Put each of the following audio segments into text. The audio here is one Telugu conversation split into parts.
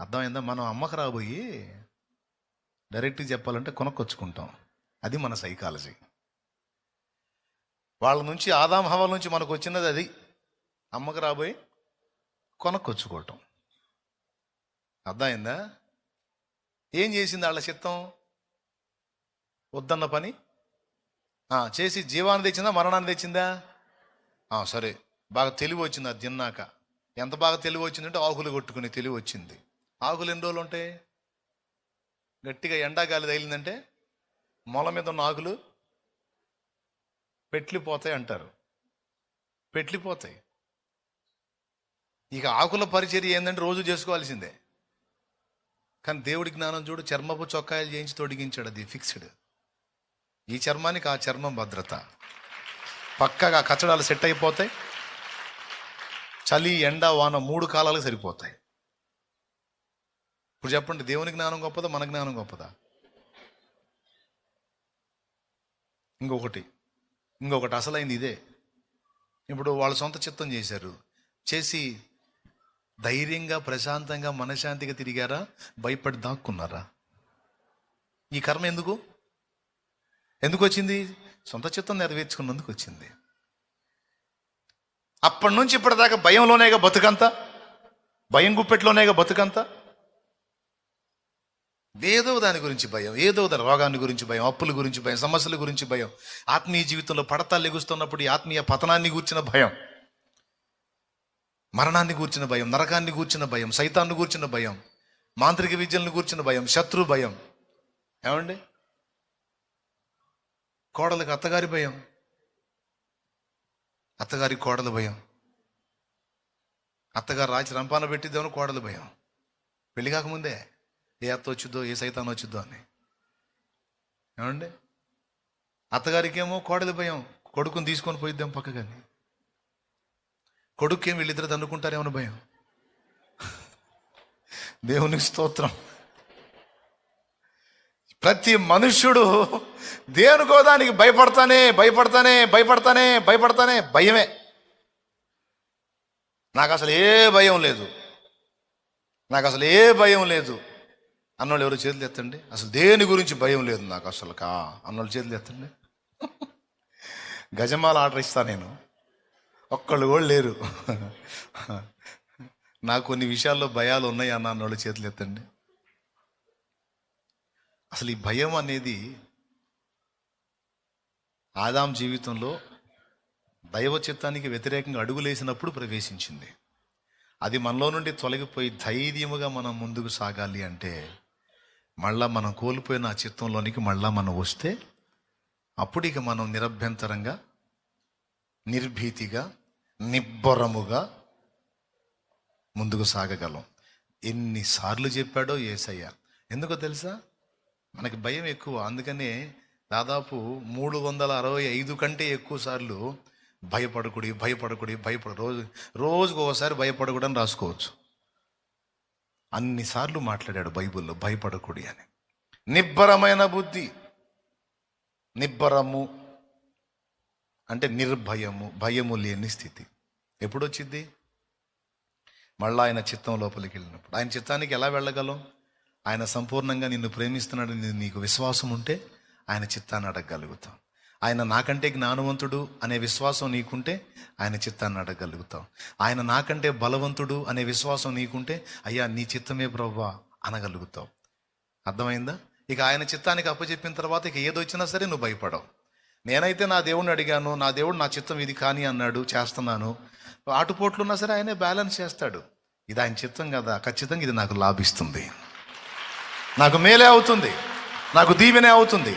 అర్థమైందా? మనం అమ్మకు రాబోయి డైరెక్ట్గా చెప్పాలంటే కొనుక్కొచ్చుకుంటాం. అది మన సైకాలజీ. వాళ్ళ నుంచి ఆదాం హవల నుంచి మనకు వచ్చినది అది. అమ్మకు రాబోయి కొనుక్కొచ్చుకోవటం. అర్థమైందా? ఏం చేసింది వాళ్ళ చిత్తం? వద్దన్న పని? చేసి జీవాన్ని తెచ్చిందా? మరణాన్ని తెచ్చిందా? సరే. బాగా తెలివి వచ్చింది అది తిన్నాక. ఎంత బాగా తెలివి వచ్చిందంటే ఆకులు కొట్టుకుని తెలివి వచ్చింది. ఆకులు ఎన్ని రోజులు ఉంటాయి? గట్టిగా ఎండాగాలి తగిలిందంటే మొల మీద ఉన్న ఆకులు పెట్లిపోతాయి అంటారు. పెట్లిపోతాయి. ఇక ఆకుల పరిచర్య ఏంటంటే రోజు చేసుకోవాల్సిందే. కానీ దేవుడి జ్ఞానం చూడు చర్మపు చొక్కాయలు చేయించి తొడిగించాడు అది ఫిక్స్డ్. ఈ చర్మానికి ఆ చర్మం భద్రత. పక్కగా కచ్చడాలు సెట్ అయిపోతాయి. చలి ఎండ వాన మూడు కాలాలు సరిపోతాయి. ఇప్పుడు చెప్పండి దేవుని జ్ఞానం గొప్పదా మన జ్ఞానం గొప్పదా? ఇంకొకటి ఇంకొకటి అసలైంది ఇదే. ఇప్పుడు వాళ్ళ సొంత చిత్తం చేశారు. చేసి ధైర్యంగా ప్రశాంతంగా మనశాంతిగా తిరిగారా? భయపడి దాక్కున్నారా? ఈ కర్మ ఎందుకు? ఎందుకు వచ్చింది? సొంత చిత్తం నెరవేర్చుకున్నందుకు వచ్చింది. అప్పటి నుంచి ఇప్పటిదాకా భయంలోనేగా బతుకంతా? భయం గుప్పెట్లోనేగా బతుకంతా? ఏదో దాని గురించి భయం ఏదో దాని రోగాన్ని గురించి భయం అప్పుల గురించి భయం సమస్యల గురించి భయం. ఆత్మీయ జీవితంలో పడతాలు లెగుస్తున్నప్పుడు ఈ ఆత్మీయ పతనాన్ని గూర్చిన భయం. మరణాన్ని గూర్చిన భయం నరకాన్ని గూర్చిన భయం సైతాన్ని గూర్చిన భయం మాంత్రిక విద్యలను గూర్చిన భయం శత్రు భయం. ఏమండి? కోడలకు అత్తగారి భయం. అత్తగారి కోడల భయం. అత్తగారు రాచి రంపాన పెట్టిద్దామని కోడల భయం. పెళ్ళి కాకముందే. ఏ అత్త వచ్చిద్దో ఏ సైతాన్ వచ్చిద్దో అని. ఏమండి? అత్తగారికేమో కోడలి భయం కొడుకుని తీసుకొని పోయిద్దాం పక్కగాని కొడుకేం వీళ్ళిద్దరు తన్నుకుంటారేమో భయం. దేవునికి స్తోత్రం. ప్రతి మనుష్యుడు దేనికో దానికి భయపడతానే భయపడతానే భయపడతానే భయపడతానే భయమే. నాకు అసలు ఏ భయం లేదు. నాకు అసలు ఏ భయం లేదు. అన్నోళ్ళు ఎవరు చేతులు ఎత్తండి. అసలు దేని గురించి భయం లేదు నాకు అసలు కా అన్నోళ్ళు చేతులు ఎత్తండి. గజమాల ఆర్డర్ ఇస్తా నేను. ఒక్కళ్ళు కూడా లేరు. నాకు కొన్ని విషయాల్లో భయాలు ఉన్నాయి అన్న అన్నోళ్ళు చేతులు ఎత్తండి. అసలు ఈ భయం అనేది ఆదాం జీవితంలో దైవ చిత్తానికి వ్యతిరేకంగా అడుగులేసినప్పుడు ప్రవేశించింది. అది మనలో నుండి తొలగిపోయి ధైర్యముగా మనం ముందుకు సాగాలి అంటే మళ్ళా మనం కోల్పోయిన ఆ చిత్తంలోనికి మళ్ళా మనం వస్తే అప్పుడు ఇక మనం నిరభ్యంతరంగా నిర్భీతిగా నిబ్బరముగా ముందుకు సాగగలం. ఎన్నిసార్లు చెప్పాడో ఏసయ్య. ఎందుకో తెలుసా? మనకి భయం ఎక్కువ. అందుకనే దాదాపు మూడు వందల అరవై ఐదు కంటే ఎక్కువ సార్లు భయపడకుడి భయపడకుడి భయపడ రోజు రోజుకు ఒకసారి భయపడకూడని రాసుకోవచ్చు. అన్నిసార్లు మాట్లాడాడు బైబిల్లో భయపడకూడి అని. నిబ్బరమైన బుద్ధి. నిబ్బరము అంటే నిర్భయము భయము లేని స్థితి. ఎప్పుడొచ్చింది మళ్ళీ మళ్ళా ఆయన చిత్తం లోపలికి వెళ్ళినప్పుడు. ఆయన చిత్తానికి ఎలా వెళ్ళగలం? ఆయన సంపూర్ణంగా నిన్ను ప్రేమిస్తున్నాడని నీకు విశ్వాసం ఉంటే ఆయన చిత్తాన్ని అడగగలుగుతాం. ఆయన నాకంటే జ్ఞానవంతుడు అనే విశ్వాసం నీకుంటే ఆయన చిత్తాన్ని అడగగలుగుతాం. ఆయన నాకంటే బలవంతుడు అనే విశ్వాసం నీకుంటే అయ్యా నీ చిత్తమే ప్రభా అనగలుగుతావు అర్థమైందా? ఇక ఆయన చిత్తానికి అప్పచెప్పిన తర్వాత ఇక ఏదొచ్చినా సరే నువ్వు భయపడవు. నేనైతే నా దేవుడిని అడిగాను నా దేవుడు నా చిత్తం ఇది కానీ అన్నాడు చేస్తున్నాను. ఆటుపోట్లు ఉన్నా సరే ఆయనే బ్యాలెన్స్ చేస్తాడు. ఇది ఆయన చిత్తం కదా ఖచ్చితంగా ఇది నాకు లాభిస్తుంది. నాకు మేలే అవుతుంది. నాకు దీవెనే అవుతుంది.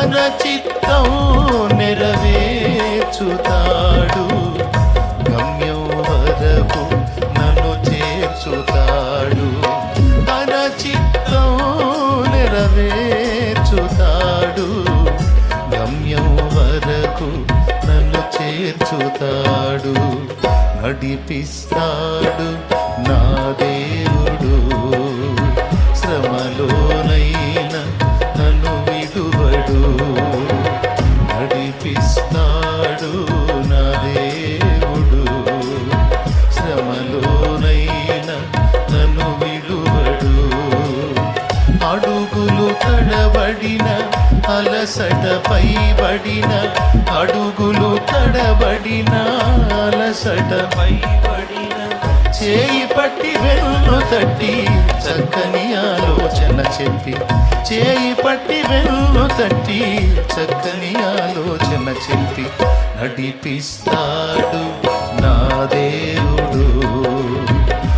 మన చిత్తం నెరవేర్చుతాడు. గమ్యం వరకు నన్ను చేర్చుతాడు. తన చిత్తం నెరవేర్చుతాడు. గమ్యం వరకు నన్ను చేర్చుతాడు. నడిపిస్తాడు. వెన్ను తట్టి చక్కని ఆలోచన చెప్పి. చేయి పట్టి వెన్ను తట్టి చక్కని ఆలోచన చెప్పి. నడిపిస్తాడు నా దేవుడు.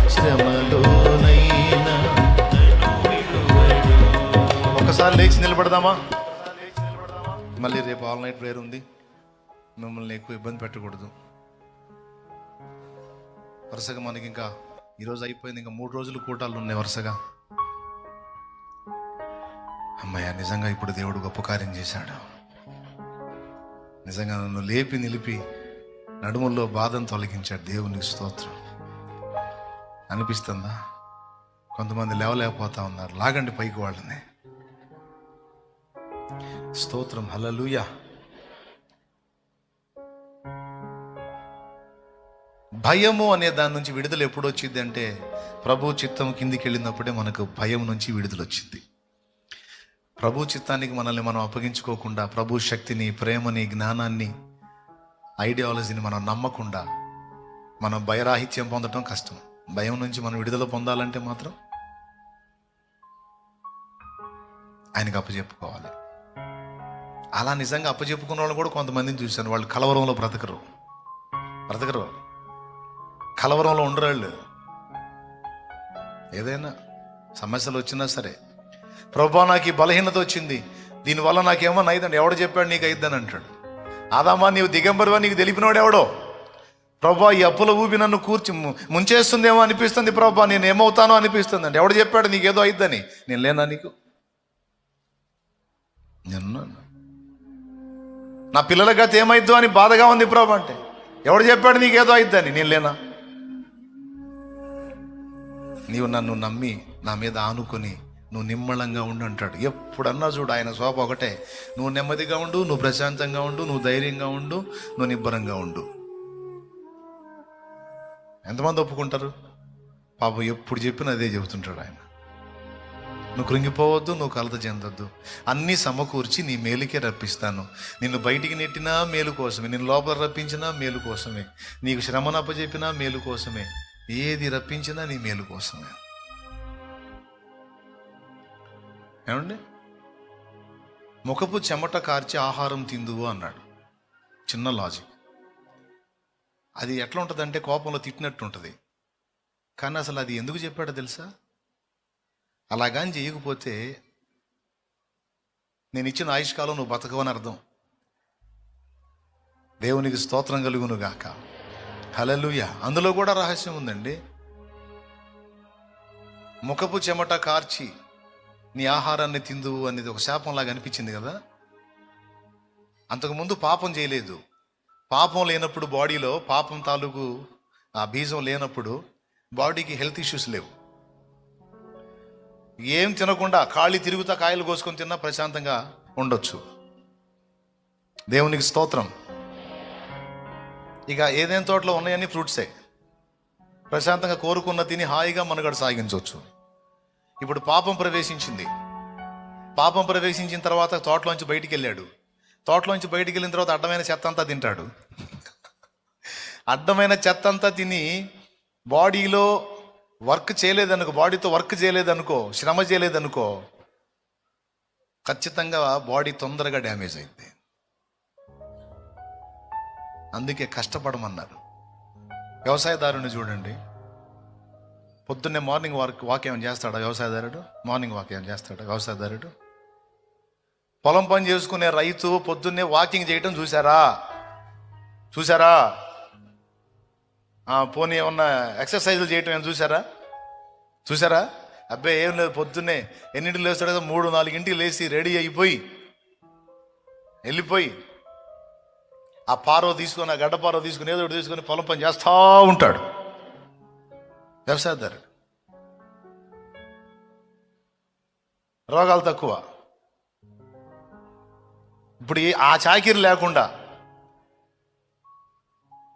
శ్రమలోనైనా ఒకసారి లేచి నిలబడదామా? మళ్ళీ రేపు ఆల్ నైట్ ప్రేయర్ ఉంది. మిమ్మల్ని ఎక్కువ ఇబ్బంది పెట్టకూడదు. వరుసగా మనకి ఇంకా ఈరోజు అయిపోయింది ఇంకా మూడు రోజులు కూటాలు ఉన్నాయి వరుసగా. అమ్మయ్య నిజంగా ఇప్పుడు దేవుడు గొప్ప కార్యం చేశాడు. నిజంగా నన్ను లేపి నిలిపి నడుముల్లో బాధను తొలగించాడు దేవునికి స్తోత్రం. అనిపిస్తుందా? కొంతమంది లేవలేకపోతా ఉన్నారు. లాగండి పైకి వాళ్ళని. స్తోత్రం. హలలుయా భయము అనే దాని నుంచి విడుదల ఎప్పుడు వచ్చింది అంటే ప్రభు చిత్తం కిందికి వెళ్ళినప్పుడే మనకు భయం నుంచి విడుదల వచ్చింది ప్రభు చిత్తానికి మనల్ని మనం అప్పగించుకోకుండా ప్రభు శక్తిని ప్రేమని జ్ఞానాన్ని ఐడియాలజీని మనం నమ్మకుండా మనం భయరాహిత్యం పొందడం కష్టం. భయం నుంచి మనం విడుదల పొందాలంటే మాత్రం ఆయనకు అప్పచెప్పుకోవాలి అలా నిజంగా అప్పచెప్పుకున్న వాళ్ళు కూడా కొంతమందిని చూశాను. వాళ్ళు కలవరంలో బ్రతకరు. బ్రతకరు కలవరంలో ఉండరు వాళ్ళు ఏదైనా సమస్యలు వచ్చినా సరే. ప్రభా నాకు ఈ బలహీనత వచ్చింది. దీనివల్ల నాకేమన్నా అయిందండి ఎవడు చెప్పాడు నీకు అయిద్దని అంటాడు. ఆదామా నీవు దిగంబరువా నీకు తెలిపినోడు ఎవడో? ప్రభా ఈ అప్పుల ఊపి నన్ను కూర్చి ము- ముంచేస్తుందేమో అనిపిస్తుంది ప్రభా. నేను ఏమవుతానో అనిపిస్తుంది అండి ఎవడు చెప్పాడు నీకేదో అయిద్దని? నేను లేనా నీకు? నిన్న. నా పిల్లల గత ఏమైద్దో అని బాధగా ఉంది ప్రభా అంటే. ఎవడు చెప్పాడు నీకేదో అయిద్దని? నేను లేనా? నీవు నన్ను నమ్మి నా మీద ఆనుకొని నువ్వు నిమ్మళంగా ఉండు అంటాడు. ఎప్పుడన్నా చూడు ఆయన శోభ ఒకటే. నువ్వు నెమ్మదిగా ఉండు నువ్వు ప్రశాంతంగా ఉండు నువ్వు ధైర్యంగా ఉండు నువ్వు నిబ్బరంగా ఉండు. ఎంతమంది ఒప్పుకుంటారు? పాప ఎప్పుడు చెప్పినా అదే చెబుతుంటాడు ఆయన. నువ్వు కృంగిపోవద్దు నువ్వు కలత చెందొద్దు. అన్నీ సమకూర్చి నీ మేలుకే రప్పిస్తాను. నిన్ను బయటికి నెట్టినా మేలు కోసమే. నిన్ను లోపల రప్పించినా మేలు కోసమే. నీకు శ్రమను అప్పచెప్పినా మేలు కోసమే. ఏది రప్పించినా నీ మేలు కోసమే. ఏమండి? ముఖపు చెమట కార్చి ఆహారం తిందువు అన్నాడు. చిన్న లాజిక్. అది ఎట్లా ఉంటుందంటే కోపంలో తిట్టినట్టు ఉంటుంది కానీ అసలు అది ఎందుకు చెప్పాడో తెలుసా? అలాగాని చేయకపోతే నేను ఇచ్చిన ఆయుష్కాలం నువ్వు బతకవని అర్థం. దేవునికి స్తోత్రం కలుగును గాక హలలుయ అందులో కూడా రహస్యం ఉందండి. ముఖపు చెమట కార్చి నీ ఆహారాన్ని తిందు అనేది ఒక శాపంలాగా అనిపించింది కదా? అంతకుముందు పాపం చేయలేదు. పాపం లేనప్పుడు బాడీలో పాపం తాలూకు ఆ బీజం లేనప్పుడు బాడీకి హెల్త్ ఇష్యూస్ లేవు. ఏం తినకుండా ఖాళీ తిరుగుతా కాయలు కోసుకొని తిన్నా ప్రశాంతంగా ఉండొచ్చు. దేవునికి స్తోత్రం. ఇక ఏదైనా తోటలో ఉన్నాయని ఫ్రూట్సే. ప్రశాంతంగా కోరుకున్న తిని హాయిగా మనుగడ సాగించవచ్చు ఇప్పుడు పాపం ప్రవేశించింది. పాపం ప్రవేశించిన తర్వాత తోటలోంచి బయటికి వెళ్ళాడు తోటలోంచి బయటికి వెళ్ళిన తర్వాత అడ్డమైన చెత్త అంతా తింటాడు. అడ్డమైన చెత్త అంతా తిని బాడీలో వర్క్ చేయలేదనుకో బాడీతో వర్క్ చేయలేదనుకో శ్రమ చేయలేదనుకో ఖచ్చితంగా బాడీ తొందరగా డ్యామేజ్ అయింది అందుకే కష్టపడమన్నారు. వ్యవసాయదారుని చూడండి. పొద్దున్నే మార్నింగ్ వర్క్ వాక్ ఏమైనా చేస్తాడా వ్యవసాయదారుడు? మార్నింగ్ వాక్ ఏమైనా చేస్తాడా వ్యవసాయదారుడు? పొలం పని చేసుకునే రైతు పొద్దున్నే వాకింగ్ చేయటం చూసారా చూసారా పోనీ ఏమన్నా ఎక్సర్సైజులు చేయటం ఏమైనా చూసారా చూసారా అబ్బాయి ఏం లేదు పొద్దున్నే ఎన్నింటికి లేస్తాడో మూడు నాలుగింటికి లేచి రెడీ అయిపోయి వెళ్ళిపోయి ఆ పారో తీసుకొని ఆ గడ్డ తీసుకుని ఏదో ఒకటి తీసుకొని పొలం పని చేస్తూ ఉంటాడు. వ్యవసాయదారుడు. రోగాలు తక్కువ. ఇప్పుడు ఆ చాకిరి లేకుండా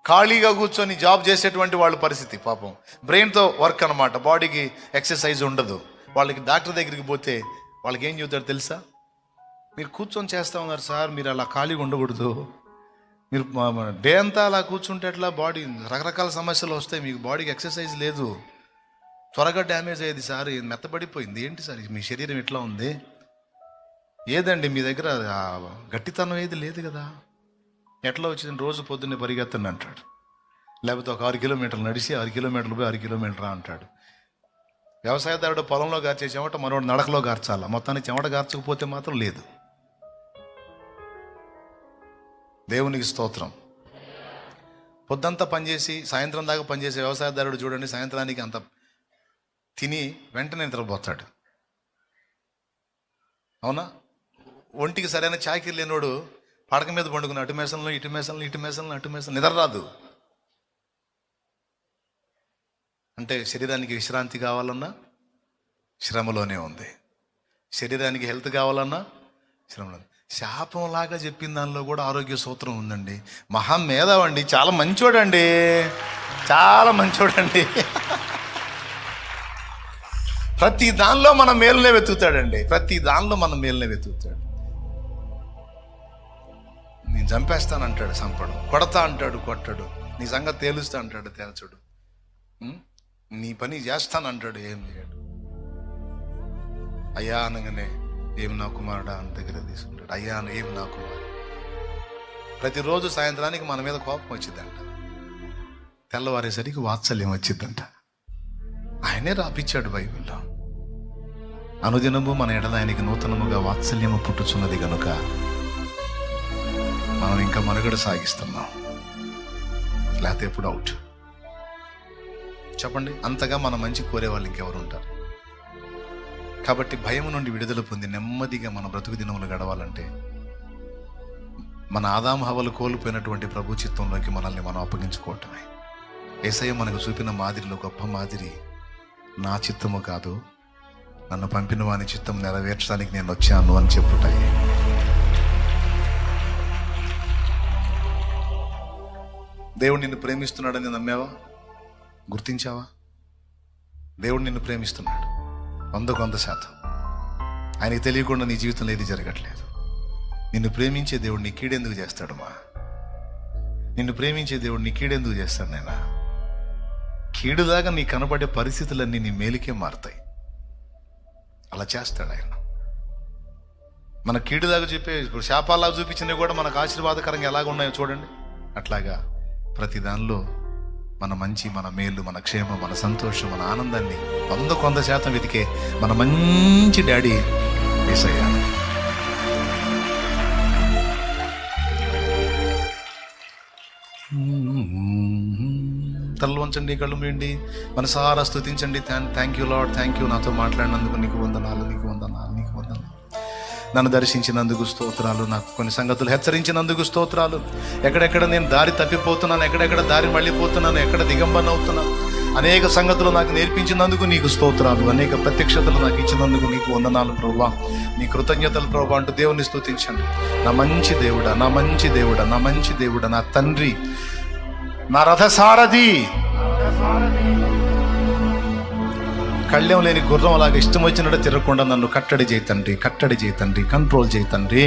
ఖాళీగా కూర్చొని జాబ్ చేసేటువంటి వాళ్ళ పరిస్థితి పాపం. బ్రెయిన్తో వర్క్ అనమాట బాడీకి ఎక్సర్సైజ్ ఉండదు. వాళ్ళకి డాక్టర్ దగ్గరికి పోతే వాళ్ళకి ఏం చెబుతారు తెలుసా? మీరు కూర్చొని చేస్తా ఉన్నారు సార్ మీరు అలా ఖాళీగా ఉండకూడదు. మీరు డే అంతా అలా కూర్చుంటే ఎట్లా బాడీ? రకరకాల సమస్యలు వస్తాయి. మీకు బాడీకి ఎక్సర్సైజ్ లేదు. త్వరగా డ్యామేజ్ అయ్యేది సార్ మెత్తబడిపోయింది. ఏంటి సార్ మీ శరీరం ఎట్లా ఉంది? ఏదండి మీ దగ్గర? గట్టితనం ఏది లేదు కదా. ఎట్లా వచ్చింది? రోజు పొద్దున్నే పరిగెత్తండి అంటాడు. లేకపోతే ఒక ఆరు కిలోమీటర్లు నడిచి ఆరు కిలోమీటర్లు పోయి ఆరు కిలోమీటర్లు అంటాడు. వ్యవసాయదారుడు పొలంలో గార్చే చెమట మరో నడకలో గార్చాలా? మొత్తానికి చెమట గార్చకపోతే మాత్రం లేదు. దేవునికి స్తోత్రం. పొద్దంతా పనిచేసి సాయంత్రం దాకా పనిచేసే వ్యవసాయదారుడు చూడండి సాయంత్రానికి అంత తిని వెంటనే నిద్రపోతాడు. అవునా? ఒంటికి సరైన చాకిరి లేనివాడు పడక మీద పండుకుని అటు మేసంలో ఇటు మేసంలో ఇటు మేసంలో అటు మేసంలో నిద్ర రాదు. అంటే శరీరానికి విశ్రాంతి కావాలన్నా శ్రమలోనే ఉంది. శరీరానికి హెల్త్ కావాలన్నా శ్రమలో శాపంలాగా చెప్పిన దానిలో కూడా ఆరోగ్య సూత్రం ఉందండి. మహా మేధావండి. చాలా మంచోడండి. చాలా మంచోడండి. ప్రతి దానిలో మన మేలునే వెతుకుతాడండి. ప్రతి దానిలో మన మేలునే వెతుకుతాడు. నేను చంపేస్తానంటాడు చంపడు కొడతా అంటాడు కొట్టడు. నీ సంగతి తేలుస్తా అంటాడు తేల్చడు. నీ పని చేస్తానంటాడు ఏం చేయడు. అయ్యా అనగానే ఏం నా కుమారుడా అని దగ్గర తీసుకుంటాడు. అయ్యా అని ఏం నా కుమారుడు? ప్రతిరోజు సాయంత్రానికి మన మీద కోపం వచ్చిందంట. తెల్లవారేసరికి వాత్సల్యం వచ్చిందంట. ఆయనే రాపిచ్చాడు బైబిల్లో. అనుదినము మన ఎడల ఆయనకి నూతనముగా వాత్సల్యము పుట్టుచున్నది కనుక మనం ఇంకా మనుగడ సాగిస్తున్నాం. లేకపోతే ఎప్పుడు అవుట్. చెప్పండి అంతగా మన మంచి కోరే వాళ్ళు ఇంకెవరు ఉంటారు కాబట్టి భయం నుండి విడుదల పొంది నెమ్మదిగా మన బ్రతుకు దినములు గడవాలంటే మన ఆదాం హవలు కోల్పోయినటువంటి ప్రభు చిత్తంలోకి మనల్ని మనం అప్పగించుకోవటమే. ఏసయ్య మనకు చూపిన మాదిరిలో గొప్ప మాదిరి నా చిత్తము కాదు. నన్ను పంపిన వాని చిత్తం నెరవేర్చడానికి నేను వచ్చాను అని చెప్పుటాయి. దేవుడు నిన్ను ప్రేమిస్తున్నాడని నమ్మావా? గుర్తించావా? దేవుడు నిన్ను ప్రేమిస్తున్నాడు. వందకు వంద శాతం. ఆయనకి తెలియకుండా నీ జీవితంలో ఏది జరగట్లేదు. నిన్ను ప్రేమించే దేవుడు నీ కీడెందుకు చేస్తాడు మా? నిన్ను ప్రేమించే దేవుడు నీ కీడెందుకు చేస్తాడు నేనా కీడుదాకా నీ కనబడే పరిస్థితులన్నీ నీ మేలుకే మారుతాయి. అలా చేస్తాడు ఆయన. మన కీడుదాకా చెప్పే ఇప్పుడు శాపాలాగా చూపించినవి కూడా మనకు ఆశీర్వాదకరంగా ఎలాగ ఉన్నాయో చూడండి. అట్లాగా ప్రతి దానిలో మన మంచి మన మేలు మన క్షేమం మన సంతోషం మన ఆనందాన్ని వంద కొంద శాతం వెతికే మన మంచి డాడీ ఏసయ్య. తల్లు వంచండి కళ్ళు మీండి మనసారా స్థుతించండి thank you lord thank you నాతో మాట్లాడినందుకు నీకు వందనాలు నీకు వందనాలు నీకు వందనాలు. నన్ను దర్శించినందుకు స్తోత్రాలు నాకు కొన్ని సంగతులు హెచ్చరించినందుకు స్తోత్రాలు. ఎక్కడెక్కడ నేను దారి తప్పిపోతున్నాను ఎక్కడెక్కడ దారి మళ్ళీపోతున్నాను ఎక్కడ దిగంబన అవుతున్నాను అనేక సంగతులు నాకు నేర్పించినందుకు నీకు స్తోత్రాలు అనేక ప్రత్యక్షతలు నాకు ఇచ్చినందుకు నీకు వందనాలు ప్రభా. నీ కృతజ్ఞతలు ప్రభా అంటూ దేవుని స్తుతించండి. నా మంచి దేవుడా నా మంచి దేవుడా నా మంచి దేవుడా నా తండ్రి నా రథసారథి. కళ్ళెం లేని గుర్రం అలాగే ఇష్టం వచ్చినట్టు తిరగకుండా నన్ను కట్టడి చేయతండి కట్టడి చేయతండి కంట్రోల్ చేయతండి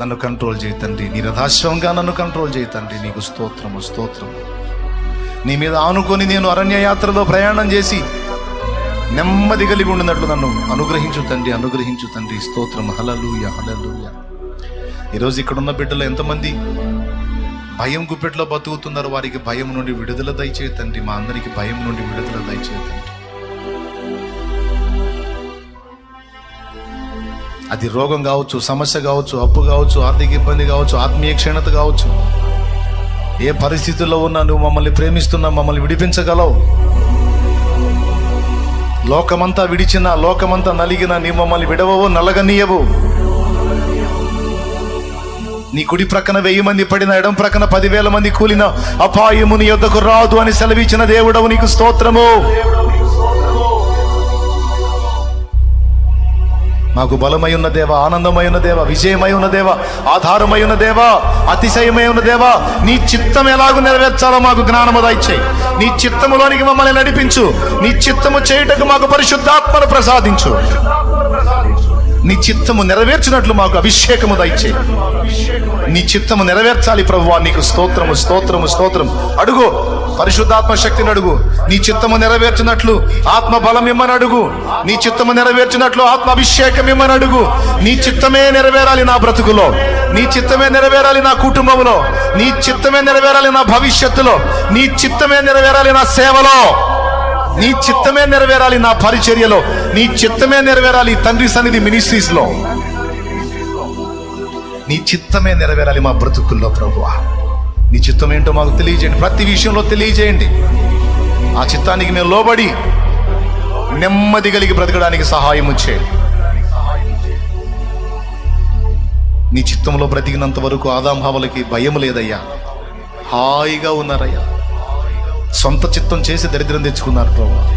నన్ను కంట్రోల్ చేయతండి నీ రథాశ్వంగా నన్ను కంట్రోల్ చేయతండి నీకు స్తోత్రము స్తోత్రము. నీ మీద ఆనుకొని నేను అరణ్య యాత్రలో ప్రయాణం చేసి నెమ్మది కలిగి ఉండినట్లు నన్ను అనుగ్రహించు తండ్రి అనుగ్రహించు తండ్రి. స్తోత్రం హలలుయ హలలుయ ఈరోజు ఇక్కడ ఉన్న బిడ్డలు ఎంతమంది? భయం గుప్పెట్లో బతుకుతున్నారు. వారికి భయం నుండి విడుదల దయచే తండ్రి. మా అందరికి భయం నుండి విడుదల దయచే తండ్రి. అది రోగం కావచ్చు సమస్య కావచ్చు అప్పు కావచ్చు ఆర్థిక ఇబ్బంది కావచ్చు ఆత్మీయ క్షీణత కావచ్చు. ఏ పరిస్థితుల్లో ఉన్నా నువ్వు మమ్మల్ని ప్రేమిస్తున్నా మమ్మల్ని విడిపించగలవు. లోకమంతా విడిచినా లోకమంతా నలిగినా నీ మమ్మల్ని విడవవు నలగనీయవు. నీ కుడి ప్రక్కన వెయ్యి మంది పడిన ఎడం ప్రక్కన పదివేల మంది కూలిన అపాయము నీ యొద్దకు రాదు అని సెలవిచ్చిన దేవుడవు నీకు స్తోత్రము. మాకు బలమై ఉన్న దేవ ఆనందమై ఉన్న దేవ విజయమై ఉన్న దేవ ఆధారమై ఉన్న దేవ అతిశయమై ఉన్న దేవ నీ చిత్తం ఎలాగూ నెరవేర్చాలో మాకు జ్ఞానము దయచేయి. నీ చిత్తములోనికి మమ్మల్ని నడిపించు. నీ చిత్తము చేయుటకు మాకు పరిశుద్ధాత్మను ప్రసాదించు. నీ చిత్తము నెరవేర్చినట్లు మాకు అభిషేకము దయచే నీ చిత్తము నెరవేర్చాలి ప్రభువా నీకు స్తోత్రము స్తోత్రము స్తోత్రం అడుగు పరిశుద్ధాత్మ శక్తిని అడుగు. నీ చిత్తము నెరవేర్చినట్లు ఆత్మ బలం ఇమ్మని అడుగు. నీ చిత్తము నెరవేర్చినట్లు ఆత్మ అభిషేకం ఇమ్మని అడుగు. నీ చిత్తమే నెరవేరాలి నా బ్రతుకులో. నీ చిత్తమే నెరవేరాలి నా కుటుంబంలో నీ చిత్తమే నెరవేరాలి నా భవిష్యత్తులో. నీ చిత్తమే నెరవేరాలి నా సేవలో. నీ చిత్తమే నెరవేరాలి నా పరిచర్యలో. నీ చిత్తమే నెరవేరాలి తండ్రి సన్నిధి మినిస్ట్రీస్లో నీ చిత్తమే నెరవేరాలి మా బ్రతుకుల్లో ప్రభు నీ చిత్తం ఏంటో మాకు తెలియజేయండి. ప్రతి విషయంలో తెలియజేయండి. ఆ చిత్తానికి మేము లోబడి నెమ్మది కలిగి బ్రతకడానికి సహాయం చేయండి. నీ చిత్తంలో బ్రతికినంత వరకు ఆదాంభావులకి భయం లేదయ్యా. హాయిగా ఉన్నారయ్యా. సొంత చిత్తం చేసి దరిద్రం తెచ్చుకున్నారు ప్రభా.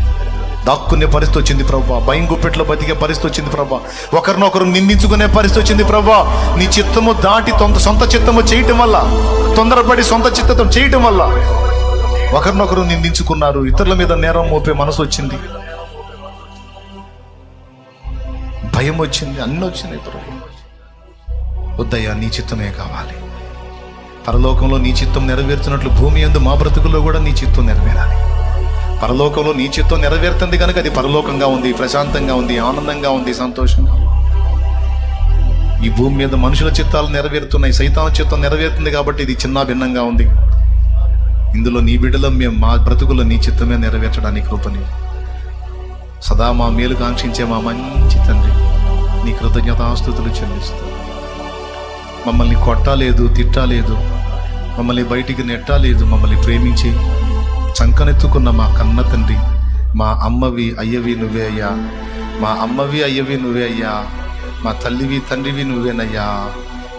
దాక్కునే పరిస్థితి వచ్చింది ప్రభా. భయం గుప్పెట్లో బతికే పరిస్థితి వచ్చింది ప్రభా. ఒకరినొకరు నిందించుకునే పరిస్థితి వచ్చింది ప్రభా. నీ చిత్తము దాటి తొంత సొంత చిత్తము చేయటం వల్ల తొందరపడి సొంత చిత్తతం చేయటం వల్ల ఒకరినొకరు నిందించుకున్నారు. ఇతరుల మీద నేరం మోపే మనసు వచ్చింది. భయం వచ్చింది. అన్నీ వచ్చినాయి ప్రభు. వద్దయ్యా నీ చిత్తమే కావాలి. పరలోకంలో నీ చిత్తం నెరవేర్చినట్లు భూమి యందు మా బ్రతుకుల్లో కూడా నీ చిత్తం నెరవేరాలి. పరలోకంలో నీ చిత్తం నెరవేరుతుంది కనుక అది పరలోకంగా ఉంది ప్రశాంతంగా ఉంది ఆనందంగా ఉంది సంతోషంగా ఈ భూమి మీద మనుషుల చిత్తాలు నెరవేరుతున్నాయి సైతాన చిత్తం నెరవేరుతుంది కాబట్టి ఇది చిన్న భిన్నంగా ఉంది. ఇందులో నీ బిడ్డలో మేము మా బ్రతుకులో నీ చిత్తమే నెరవేర్చడానికి కృపని. సదా మా మేలు కాంక్షించే మా మంచి తండ్రి. నీ కృతజ్ఞతాస్తుతులు చెల్లిస్తాను మమ్మల్ని కొట్టలేదు తిట్టలేదు. మమ్మల్ని బయటికి నెట్టలేదు మమ్మల్ని ప్రేమించి చంకనెత్తుకున్న మా కన్న తండ్రి మా అమ్మవి అయ్యవి నువ్వే అయ్యా. మా అమ్మవి అయ్యవి నువ్వే అయ్యా. మా తల్లివి తండ్రివి నువ్వేనయ్యా.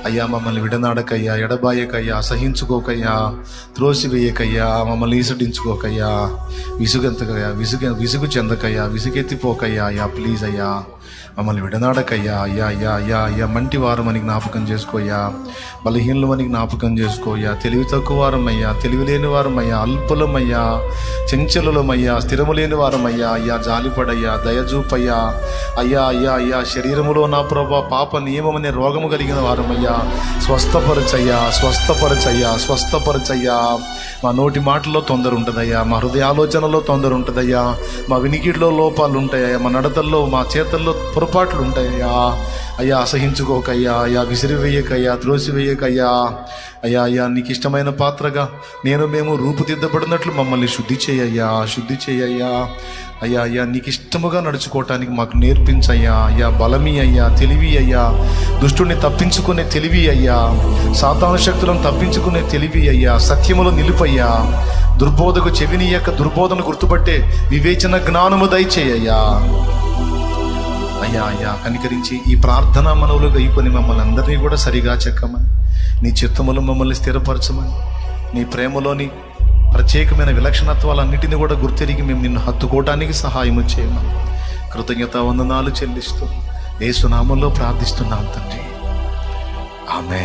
అయ్యా మమ్మల్ని విడనాడకయ్యా ఎడబాయకయ్యా సహించుకోకయ్యా త్రోసివేయకయ్యా మమ్మల్ని ఈసడించుకోకయ్యా. విసుగెంతకయ్యా విసుగ విసుగు చెందకయ్యా విసుగెత్తిపోకయ్యా అయ్యా ప్లీజ్ అయ్యా. మమ్మల్ని విడనాడకయ్యా అయ్యా అయ్యా అయ్యా అయ్యా. మంటి వారమని జ్ఞాపకం చేసుకోయ్యా. బలహీనమని జ్ఞాపకం చేసుకోయ్యా. తెలివి తక్కువ వారమయ్యా తెలివి లేని వారమయ్యా అల్పులమయ్యా. చెంచలులమయ్యా స్థిరము లేని వారమయ్యా. అయ్యా జాలిపడయ్యా దయజూపయ్యా అయ్యా అయ్యా అయ్యా. శరీరములో నా ప్రభా పాప నియమమనే రోగము కలిగిన వారమయ్యా. స్వస్థపరచయ్యా స్వస్థపరచయ్యా స్వస్థపరచయ్యా. మా నోటి మాటల్లో తొందర ఉంటుందయ్యా మా హృదయ ఆలోచనలో తొందర ఉంటుందయ్యా మా వినికిడిలో లోపాలు ఉంటాయా మా నడతల్లో మా చేతల్లో పొరపాట్లు ఉంటాయా అయ్యా అసహించుకోకయ్యా అయ్యా విసిరివేయకయ్యా త్రోసివేయకయ్యా. అయ్యా అయ్యా నీకు ఇష్టమైన పాత్రగా నేను మేము రూపుదిద్దబడినట్లు మమ్మల్ని శుద్ధి చేయయ్యా శుద్ధి చేయయ్యా. అయ్యా అయ్యా నీకు ఇష్టముగా నడుచుకోవటానికి మాకు నేర్పించయ్యా. అయ్యా బలమి అయ్యా తెలివి అయ్యా. దుష్టుని తప్పించుకునే తెలివి అయ్యా. సాతాను శక్తులను తప్పించుకునే తెలివి అయ్యా. సత్యములో నిలుపయ్యా. దుర్బోధకు చెవినీయక దుర్బోధన గుర్తుపట్టే వివేచన జ్ఞానము దయచేయ్యా అయ్యా అయ్యా కనికరించి ఈ ప్రార్థన మనవులు గైకొని మమ్మల్ని అందరినీ కూడా సరిగా చెక్కమని నీ చిత్తములు మమ్మల్ని స్థిరపరచమని నీ ప్రేమలోని ప్రత్యేకమైన విలక్షణత్వాలన్నిటిని కూడా గుర్తిరిగి మేము నిన్ను హత్తుకోవటానికి సహాయం చేయమని కృతజ్ఞత వందనాలు చెల్లిస్తూ ఏసునామంలో ప్రార్థిస్తున్నాం తండ్రి. ఆమె